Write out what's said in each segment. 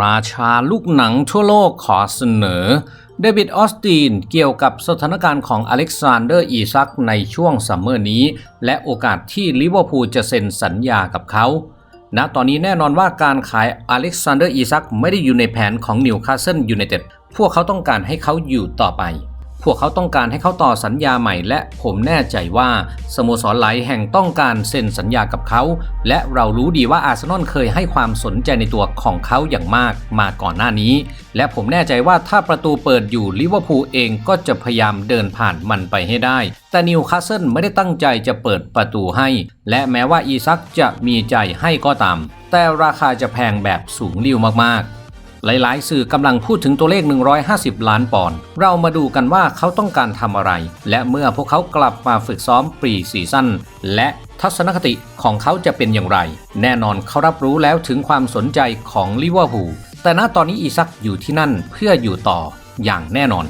ราชาลูกหนังทั่วโลกขอเสนอ เดวิดออสตินเกี่ยวกับสถานการณ์ของอเล็กซานเดอร์อีซักในช่วงซัมเมอร์นี้ และโอกาสที่ลิเวอร์พูลจะเซ็นสัญญากับเขาณตอนนี้แน่นอนว่าการขายอเล็กซานเดอร์อีซักไม่ได้อยู่ในแผนของนิวคาสเซิลยูไนเต็ดพวกเขาต้องการให้เขาอยู่ต่อไป พวกเขาต้องการให้เขาต่อสัญญาใหม่และผมแน่ใจว่าสโมสรหลายแห่งต้องการเซ็นสัญญากับเขา และเรารู้ดีว่าอาร์เซนอลเคยให้ความสนใจในตัวของเขาอย่างมากมาก่อนหน้านี้ และผมแน่ใจว่าถ้าประตูเปิดอยู่ลิเวอร์พูลเองก็จะพยายามเดินผ่านมันไปให้ได้ แต่นิวคาสเซิลไม่ได้ตั้งใจจะเปิดประตูให้ และแม้ว่าอีซักจะมีใจให้ก็ตาม แต่ราคาจะแพงแบบสูงลิ่วมากๆ หลายๆ สื่อกำลังพูดถึงตัวเลข 150 ล้านปอนด์เรามาดูกันว่าเขาต้องการทำอะไร และเมื่อพวกเขากลับมาฝึกซ้อมปรีซีซั่นและทัศนคติของเขาจะเป็นอย่างไร แน่นอนเขารับรู้แล้วถึงความสนใจของลิเวอร์พูลแต่ณตอนนี้อีซักอยู่ที่นั่นเพื่ออยู่ต่ออย่างแน่นอน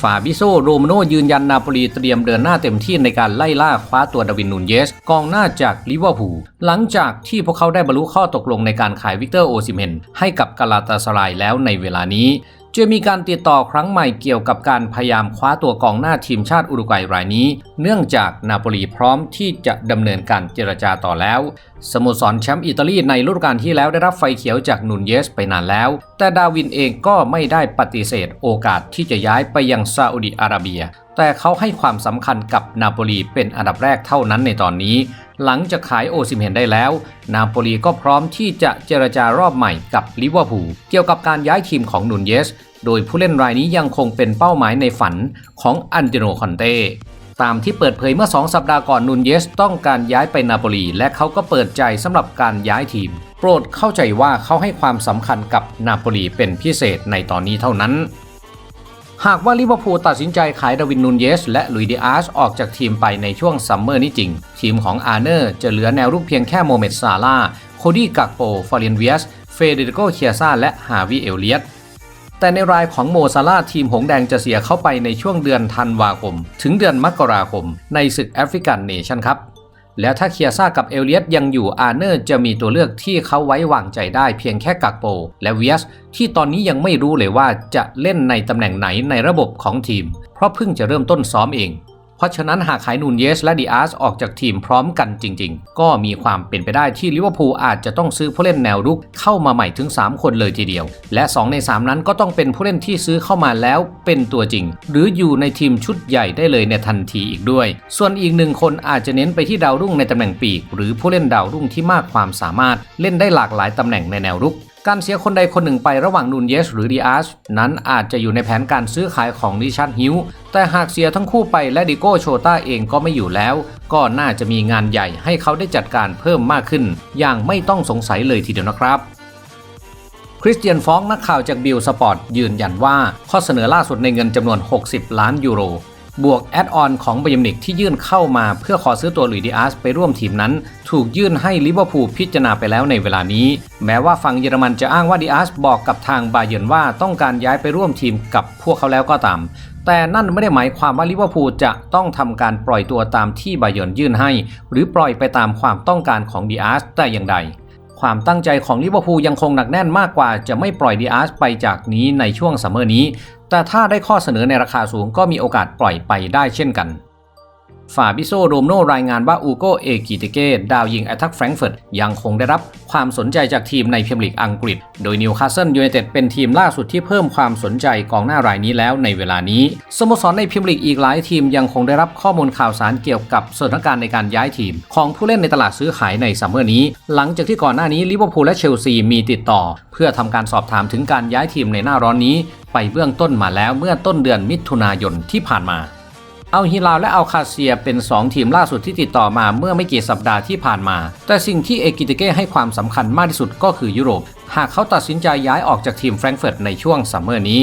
ฟาบิโซโรมโนยืนยันนาโปลีเตรียมเดินหน้าเต็มที่ในการไล่ล่าคว้าตัวดาวินนูนเยส กองหน้าจากลิเวอร์พูลหลังจากที่พวกเขาได้บรรลุข้อตกลงในการขายวิกเตอร์โอซิเมนให้กับกาลาตาสรายแล้วในเวลานี้ จะมีการติดต่อครั้งใหม่เกี่ยวกับการพยายามคว้าตัวกองหน้าทีมชาติอุรุกวัยรายนี้ เนื่องจากนาโปลีพร้อมที่จะดำเนินการเจรจาต่อแล้ว สโมสรแชมป์อิตาลีในฤดูกาลที่แล้วได้รับไฟเขียวจากนุนเยสไปนานแล้ว แต่ดาวินเองก็ไม่ได้ปฏิเสธโอกาสที่จะย้ายไปยังซาอุดิอาระเบีย แต่เขาให้ความสำคัญกับนาโปลีเป็นอันดับแรกเท่านั้นในตอนนี้ หลังจากขายโอซิมเฮนได้แล้ว นาโปลีก็พร้อมที่จะเจรจารอบใหม่กับลิเวอร์พูลเกี่ยวกับการย้ายทีมของนุนเยส โดยผู้เล่นรายนี้ยังคงเป็นเป้าหมายในฝันของอันเจโนคอนเต้ตามที่เปิดเผยเมื่อ 2 สัปดาห์ก่อนนุนเยสต้องการย้ายไปนาโปลีและเขาก็เปิดใจสำหรับการย้ายทีม โปรดเข้าใจว่าเขาให้ความสำคัญกับนาโปลีเป็นพิเศษในตอนนี้เท่านั้น หากว่าลิเวอร์พูลตัดสินใจขายดาวินนูนเยส และลุยดิอาสออกจากทีมไปในช่วงซัมเมอร์นี้จริง ทีมของอาร์เนอร์จะเหลือแนวรุกเพียงแค่โมเมดซาลาโคดี้กักโป ฟอร์เรนเวียส เฟเดริโกเคียซาและฮาวิเอลเลียตแต่ในรายของโมซาลาทีมหงแดงจะเสียเข้าไปในช่วงเดือนธันวาคม ถึงเดือนมกราคม ในศึกแอฟริกันเนชั่นครับ แล้วถ้าเคียซ่ากับเอลเลียตยังอยู่อาร์เนอร์จะมีตัวเลือกที่เขาไว้วางใจได้เพียงแค่กักโป และเวียสที่ตอนนี้ยังไม่รู้เลยว่าจะเล่นในตำแหน่งไหนในระบบของทีม เพราะเพิ่งจะเริ่มต้นซ้อมเอง เพราะฉะนั้นหากขายนูนเยสและดิอาสออกจากทีมพร้อมกันจริง ๆ ก็มีความเป็นไปได้ที่ลิเวอร์พูลอาจจะต้องซื้อผู้เล่นแนวรุกเข้ามาใหม่ถึง 3 คนเลยทีเดียว และ 2 ใน 3 นั้นก็ต้องเป็นผู้เล่นที่ซื้อเข้ามาแล้วเป็นตัวจริง หรืออยู่ในทีมชุดใหญ่ได้เลยในทันทีอีกด้วย ส่วนอีกหนึ่งคนอาจจะเน้นไปที่ดาวรุ่งในตำแหน่งปีก หรือผู้เล่นดาวรุ่งที่มากความสามารถเล่นได้หลากหลายตำแหน่งในแนวรุก การเสียคนใดคนหนึ่งไประหว่างนูนเยสหรือดิอาสนั้นอาจจะอยู่ในแผนการซื้อขายของดิชาร์ดฮิวแต่หากเสียทั้งคู่ไปและดิโก้โชต้าเองก็ไม่อยู่แล้ว ก็น่าจะมีงานใหญ่ให้เขาได้จัดการเพิ่มมากขึ้น อย่างไม่ต้องสงสัยเลยทีเดียวนะครับคริสเตียนฟองนักข่าวจากบิลสปอร์ตยืนยันว่า ข้อเสนอล่าสุดในเงินจำนวน 60 ล้านยูโร บวกแอดออนของบยมนิกที่ยื่นเข้ามาเพื่อขอซื้อตัวลุยดิอาสไปร่วมทีมนั้น ถูกยื่นให้ลิเวอร์พูลพิจารณาไปแล้วในเวลานี้ แม้ว่าฝั่งเยอรมันจะอ้างว่าดิอาสบอกกับทางบาเยนว่าต้องการย้ายไปร่วมทีมกับพวกเขาแล้วก็ตาม แต่นั่นไม่ได้หมายความว่าลิเวอร์พูลจะต้องทำการปล่อยตัวตามที่บาเยนยื่นให้ หรือปล่อยไปตามความต้องการของดิอาสแต่อย่างใด ความตั้งใจของลิเวอร์พูลยังคงหนักแน่นมากกว่าจะไม่ปล่อยดีอาสไปจากนี้ในช่วงซัมเมอร์นี้ แต่ถ้าได้ข้อเสนอในราคาสูงก็มีโอกาสปล่อยไปได้เช่นกัน ฟาบิโซโรมโนรายงานว่าอูโกเอกิเตเกดาวยิงแอตทักแฟรงก์เฟิร์ตยังคงได้รับความสนใจจากทีมในพรีเมียร์ลีกอังกฤษ โดยนิวคาสเซิลยูไนเต็ดเป็นทีมล่าสุดที่เพิ่มความสนใจกองหน้ารายนี้แล้วในเวลานี้ สโมสรในพรีเมียร์ลีกอีกหลายทีมยังคงได้รับข้อมูลข่าวสารเกี่ยวกับสถานการณ์ในการย้ายทีม ของผู้เล่นในตลาดซื้อขายในซัมเมอร์นี้ หลังจากที่ก่อนหน้านี้ลิเวอร์พูลและเชลซีมีติดต่อ เพื่อทำการสอบถามถึงการย้ายทีมในหน้าร้อนนี้ ไปเบื้องต้นมาแล้วเมื่อต้นเดือนมิถุนายนที่ผ่านมา เอาฮิลาลและอัลคาเซียเป็น 2 ทีมล่าสุดที่ติดต่อมาเมื่อไม่กี่สัปดาห์ที่ผ่านมา แต่สิ่งที่เอกิติเก้ให้ความสำคัญมากที่สุดก็คือยุโรป หากเขาตัดสินใจย้ายออกจากทีมแฟรงก์เฟิร์ตในช่วงซัมเมอร์นี้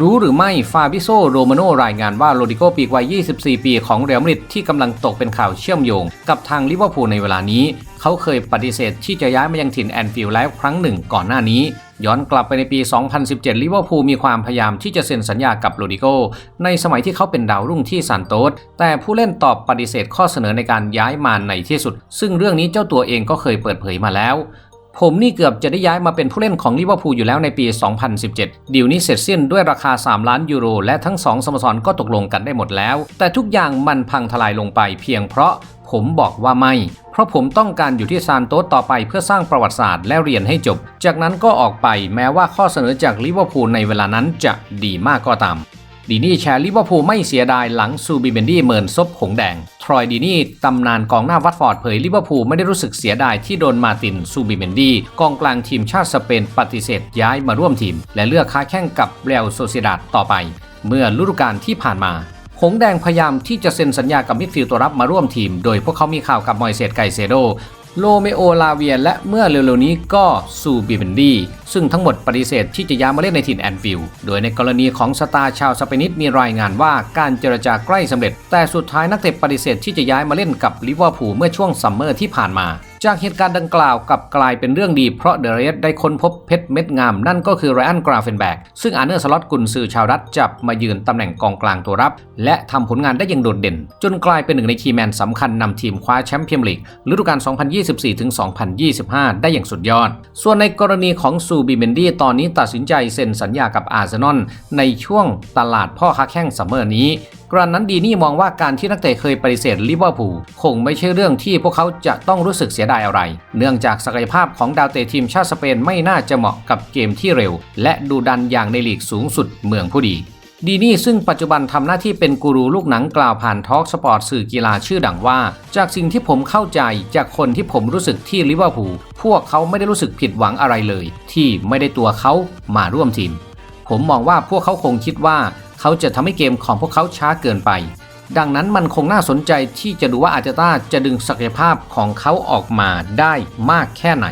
รู้หรือไม่ฟาบิโซโรมาโนรายงานว่าโรดิโกปีกวัย 24 ปีของเรอัลมาดริดที่กำลังตกเป็นข่าวเชื่อมโยง กับทางลิเวอร์พูลในเวลานี้ เขาเคยปฏิเสธที่จะย้ายมายังถิ่นแอนฟิลด์แล้วครั้งหนึ่งก่อนหน้านี้ ย้อนกลับไปในปี 2017 ลิเวอร์พูลมีความพยายามที่จะเซ็นสัญญากับโรดิโก ในสมัยที่เขาเป็นดาวรุ่งที่ซานโตสแต่ผู้เล่นตอบปฏิเสธข้อเสนอในการย้ายมาในที่สุด ซึ่งเรื่องนี้เจ้าตัวเองก็เคยเปิดเผยมาแล้ว ผมนี่เกือบจะได้ย้ายมาเป็นผู้เล่นของลิเวอร์พูลอยู่แล้วในปี 2017 ดีลนี้เสร็จสิ้นด้วยราคา 3 ล้านยูโร และทั้งสองสโมสรก็ตกลงกันได้หมดแล้ว แต่ทุกอย่างมันพังทลายลงไปเพียงเพราะผมบอกว่าไม่ เพราะผมต้องการอยู่ที่ซานโตสต่อไปเพื่อสร้างประวัติศาสตร์และเรียนให้จบ จากนั้นก็ออกไปแม้ว่าข้อเสนอจากลิเวอร์พูลในเวลานั้นจะดีมากก็ตาม ดีนี่แชร์ลิเวอร์พูลไม่เสียดายหลังซูบิเบนดี้เมินซบหงแดง ทรอยดีนี่ตำนานกองหน้าวัตฟอร์ดเผยลิเวอร์พูลไม่ได้รู้สึกเสียดายที่โดนมาตินซูบิเบนดี้กองกลางทีมชาติสเปนปฏิเสธย้ายมาร่วมทีม และเลือกค้าแข่งกับเรอัลโซเซดาดต่อไป เมื่อฤดูกาลที่ผ่านมาหงแดงพยายามที่จะเซ็นสัญญากับมิดฟิลด์ตัวรับมาร่วมทีม โดยพวกเขามีข่าวกับมอยเซตไกเซโด โลเมโอลาเวียและเมื่อเร็วๆนี้ก็ซูบิเบนดีซึ่งทั้งหมดปฏิเสธที่จะย้ายมาเล่นในถิ่นแอนฟิลด์โดยในกรณีของสตาร์ชาวสเปนิสมีรายงานว่าการเจรจาใกล้สำเร็จ แต่สุดท้ายนักเตะปฏิเสธที่จะย้ายมาเล่นกับลิเวอร์พูลเมื่อช่วงซัมเมอร์ที่ผ่านมา จากเหตุการณ์ดังกล่าวกับกลายเป็นเรื่องดีเพราะเดเรสได้ค้นพบเพชรเม็ดงาม นั่นก็คือไรอันกราเฟนแบกซึ่งอาร์เนอร์สล็อตกุนซือชาวรัฐจับมายืนตำแหน่งกองกลางตัวรับ และทำผลงานได้อย่างโดดเด่น จนกลายเป็นหนึ่งในคีแมนสำคัญนำทีมคว้าแชมป์เปี้ยนลีกฤดูกาล 2024-2025 ได้อย่างสุดยอด ส่วนในกรณีของซูบิเมนดี้ตอนนี้ตัดสินใจเซ็นสัญญากับอาร์เซนอลในช่วงตลาดพ่อค้าแข้งซัมเมอร์นี้กรณนั้นดีนี่มองว่าการที่นักเตะเคยปฏิเสธลิเวอร์พูลคงไม่ใช่เรื่องที่พวกเขาจะต้องรู้สึกเสียดายอะไร เนื่องจากศักยภาพของดาวเตะทีมชาติสเปนไม่น่าจะเหมาะกับเกมที่เร็ว และดูดันอย่างในลีกสูงสุดเมืองผู้ดีดีนี่ซึ่งปัจจุบันทำหน้าที่เป็นกูรูลูกหนังกล่าวผ่านทอล์กสปอร์ตสื่อกีฬาชื่อดังว่า จากสิ่งที่ผมเข้าใจจากคนที่ผมรู้สึกที่ลิเวอร์พูลพวกเขาไม่ได้รู้สึกผิดหวังอะไรเลย ที่ไม่ได้ตัวเขามาร่วมทีม ผมมองว่าพวกเขาคงคิดว่า เขาจะทำให้เกมของพวกเขาช้าเกินไป ดังนั้นมันคงน่าสนใจที่จะดูว่าอาร์เตต้าจะดึงศักยภาพของเขาออกมาได้มากแค่ไหน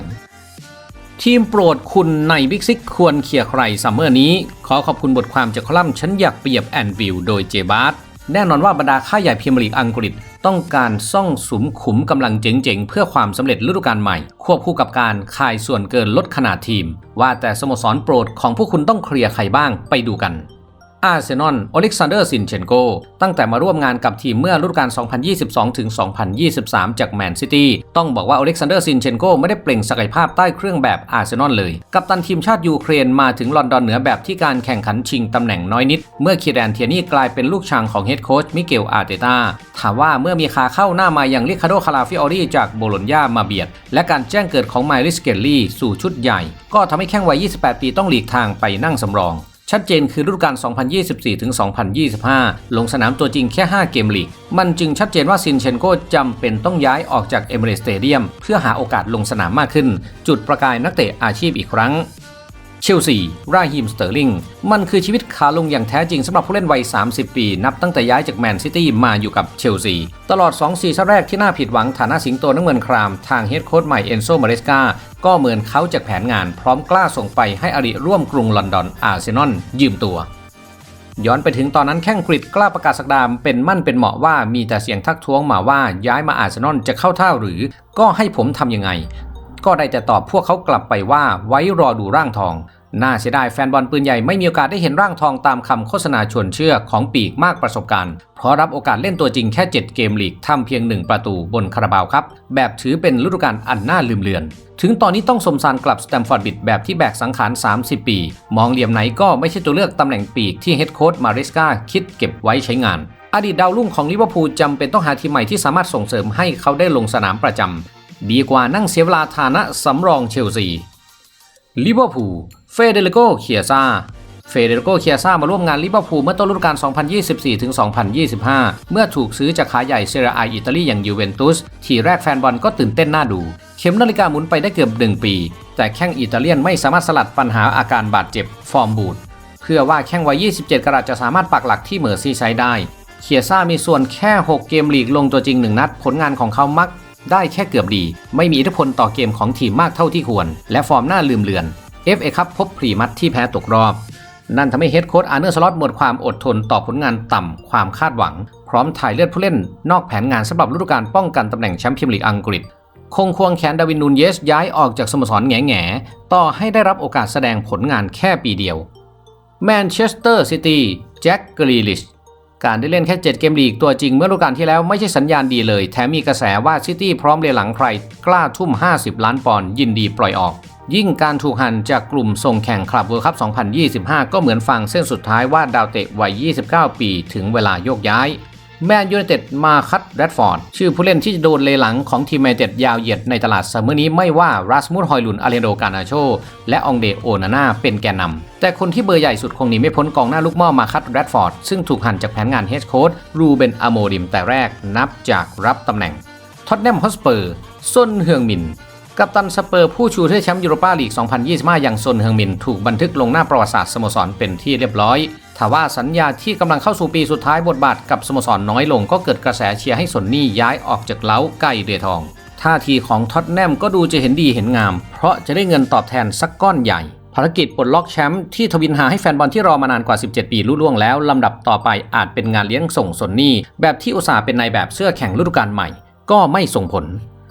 ทีมโปรดคุณในบิ๊กซิกควรเคลียร์ใครซัมเมอร์นี้ ขอขอบคุณบทความจากคอลัมน์ฉันอยากเปรียบแอนวิวโดยเจบาร์แน่นอนว่าบรรดาค่ายใหญ่พรีเมียร์ลีกอังกฤษ ต้องการซ่องสุมขุมกำลังเจ๋งๆ เพื่อความสำเร็จฤดูกาลใหม่ ควบคู่กับการคายส่วนเกินลดขนาดทีม ว่าแต่สโมสรโปรดของพวกคุณต้องเคลียร์ใครบ้างไปดูกัน อาร์เซนอลโอเล็กซานเดอร์ซินเชนโก ตั้งแต่มาร่วมงานกับทีมเมื่อฤดูกาล 2022-2023 จากแมนซิตี้ ต้องบอกว่าโอเล็กซานเดอร์ซินเชนโกไม่ได้เปล่งศักยภาพใต้เครื่องแบบอาร์เซนอลเลย กับตันทีมชาติยูเครนมาถึงลอนดอนเหนือแบบที่การแข่งขันชิงตำแหน่งน้อยนิด เมื่อคีแรนเทียนี่กลายเป็นลูกชางของเฮดโค้ชมิเกลอาร์เตตาถามว่าเมื่อมีขาเข้าหน้ามาอย่างลิคาโดคาราฟิออรีจากโบโลญญามาเบียด และการแจ้งเกิดของไมลิสเกลลี่สู่ชุดใหญ่ ก็ทำให้แข้งวัย 28 ปีต้องหลีกทางไปนั่งสำรอง ชัดเจนคือฤดูกาล 2024-2025 ลงสนามตัวจริงแค่ 5 เกมลีก มันจึงชัดเจนว่าซินเชนโกจำเป็นต้องย้ายออกจากเอเมเรสเตเดียม เพื่อหาโอกาสลงสนามมากขึ้น จุดประกายนักเตะอาชีพอีกครั้ง เชลซีราฮิมสเตอร์ลิง มันคือชีวิตขาลงอย่างแท้จริงสำหรับผู้เล่นวัย 30 ปี นับตั้งแต่ย้ายจากแมนซิตี้มาอยู่กับเชลซี ตลอด 2 ซีซั่นแรกที่น่าผิดหวังฐานะสิงโตน้ำเงินคราม ทางเฮดโค้ชใหม่เอนโซมาเรสกาก็เหมือนเขาจากแผนงานพร้อมกล้าส่งไปให้อดีตร่วมกรุงลอนดอนอาร์เซนอลยืมตัวย้อนไปถึงตอนนั้นแข้งกริดกล้าประกาศสักดามเป็นมั่นเป็นเหมาะว่ามีแต่เสียงทักท้วงมาว่าย้ายมาอาร์เซนอลจะเข้าท่าหรือ ก็ให้ผมทำยังไง ก็ได้แต่ตอบพวกเขากลับไปว่าไว้รอดูร่างทอง น่าเสียดายแฟนบอลปืนใหญ่ไม่มีโอกาสได้เห็นร่างทองตามคำโฆษณาชวนเชื่อของปีกมากประสบการณ์ เพราะรับโอกาสเล่นตัวจริงแค่ 7 เกมลีกทำเพียง 1 ประตูบนคาราบาวครับ แบบถือเป็นฤดูกาลอันน่าลืมเลือน ถึงตอนนี้ต้องสมสารกลับสแตมฟอร์ดบิดแบบที่แบกสังขาร 30 ปี มองเหลี่ยมไหนก็ไม่ใช่ตัวเลือกตำแหน่งปีกที่เฮดโค้ชมาริสกาคิดเก็บไว้ใช้งานอดีตดาวรุ่งของลิเวอร์พูลจำเป็นต้องหาทีมใหม่ที่สามารถส่งเสริมให้เขาได้ลงสนามประจำ ดีกว่านั่งเสียเวลาฐานะสำรองเชลซีลิเวอร์พูลเฟเดริโกเคียซาเฟเดริโกเคียซามาร่วมงานลิเวอร์พูลเมื่อต้นฤดูกาล 2024-2025 เมื่อถูกซื้อจากขาใหญ่เซรียออิตาลีอย่างยูเวนตุส ทีแรกแฟนบอลก็ตื่นเต้นน่าดู เข็มนาฬิกาหมุนไปได้เกือบ 1 ปี แต่แข้งอิตาเลียนไม่สามารถสลัดปัญหาอาการบาดเจ็บ ฟอร์มบูดเพื่อว่าแข้งวัย 27 กรัตจะสามารถปักหลักที่เมอร์ซีไซด์ได้ เคียซามีส่วนแค่ 6 เกมลีกลงตัวจริง 1 นัด ผลงานของเขามัก ได้แค่เกือบดี ไม่มีอิทธิพลต่อเกมของทีมมากเท่าที่ควร และฟอร์มน่าลืมเลือน FA คัพพบพรีมัดที่แพ้ตกรอบ นั่นทำให้เฮดโค้ชอาร์เนอร์สล็อตหมดความอดทนต่อผลงานต่ำความคาดหวัง พร้อมถ่ายเลือดผู้เล่น นอกแผนงานสำหรับฤดูกาลป้องกันตำแหน่งแชมป์พรีเมียร์ลีกอังกฤษคงควงแขนดาวินนูนเยสย้ายออกจากสโมสรแง่ๆต่อให้ได้รับโอกาสแสดงผลงานแค่ปีเดียวแมนเชสเตอร์ซิตี้แจ็คกรีลิช การได้เล่นแค่ 7 เกมลีกตัวจริงเมื่อฤดูกาลที่แล้วไม่ใช่สัญญาณดีเลย แถมมีกระแสว่าซิตี้พร้อมเลียหลังใคร กล้าทุ่ม 50 ล้านปอนด์ยินดีปล่อยออก ยิ่งการถูกหันจากกลุ่มส่งแข่งคลับเวิลด์คัพ 2025 ก็เหมือนฟังเส้นสุดท้ายว่าดาวเตะวัย 29 ปี ถึงเวลาโยกย้าย แมนยูไนเต็ดมาคัตแรดฟอร์ดชื่อผู้เล่นที่จะโดนเลหลังของทีมแมนเต็ดยาวเหยียดในตลาดซัมเมอร์นี้ไม่ว่ารัสมุสฮอยลุนอาเลโดกานาโช และองเดโอนาน่าเป็นแกนนำแต่คนที่เบอร์ใหญ่สุดคงหนีไม่พ้นกองหน้าลูกม่อมาคัตแรดฟอร์ดซึ่งถูกหั่นจากแผนงานเฮดโค้ชรูเบนอโมดิมแต่แรกนับจากรับตำแหน่งท็อตแนมฮอสเปอร์ซุนเฮืองมิน กัปตันสเปอร์ผู้ชูถ้วยแชมป์ยูโรปาลีก 2025 อย่างซนเฮิงมิน ถูกบันทึกลงหน้าประวัติศาสตร์สโมสรเป็นที่เรียบร้อยถ้าว่าสัญญาที่กำลังเข้าสู่ปีสุดท้ายบทบาทกับสโมสรน้อยลงก็เกิดกระแสเชียร์ให้สนนี่ย้ายออกจากเล้าไก่เดือทอง ท่าทีของท็อตแนมก็ดูจะเห็นดีเห็นงาม เพราะจะได้เงินตอบแทนสักก้อนใหญ่ ภารกิจปลดล็อกแชมป์ที่ทวินหาให้แฟนบอลที่รอมานานกว่า 17 ปีลุล่วงแล้วลำดับต่อไปอาจเป็นงานเลี้ยงส่งสนนี่แบบที่อุตสาห์เป็นนายแบบเสื้อแข่งฤดูกาลใหม่ ก็ไม่ส่งผล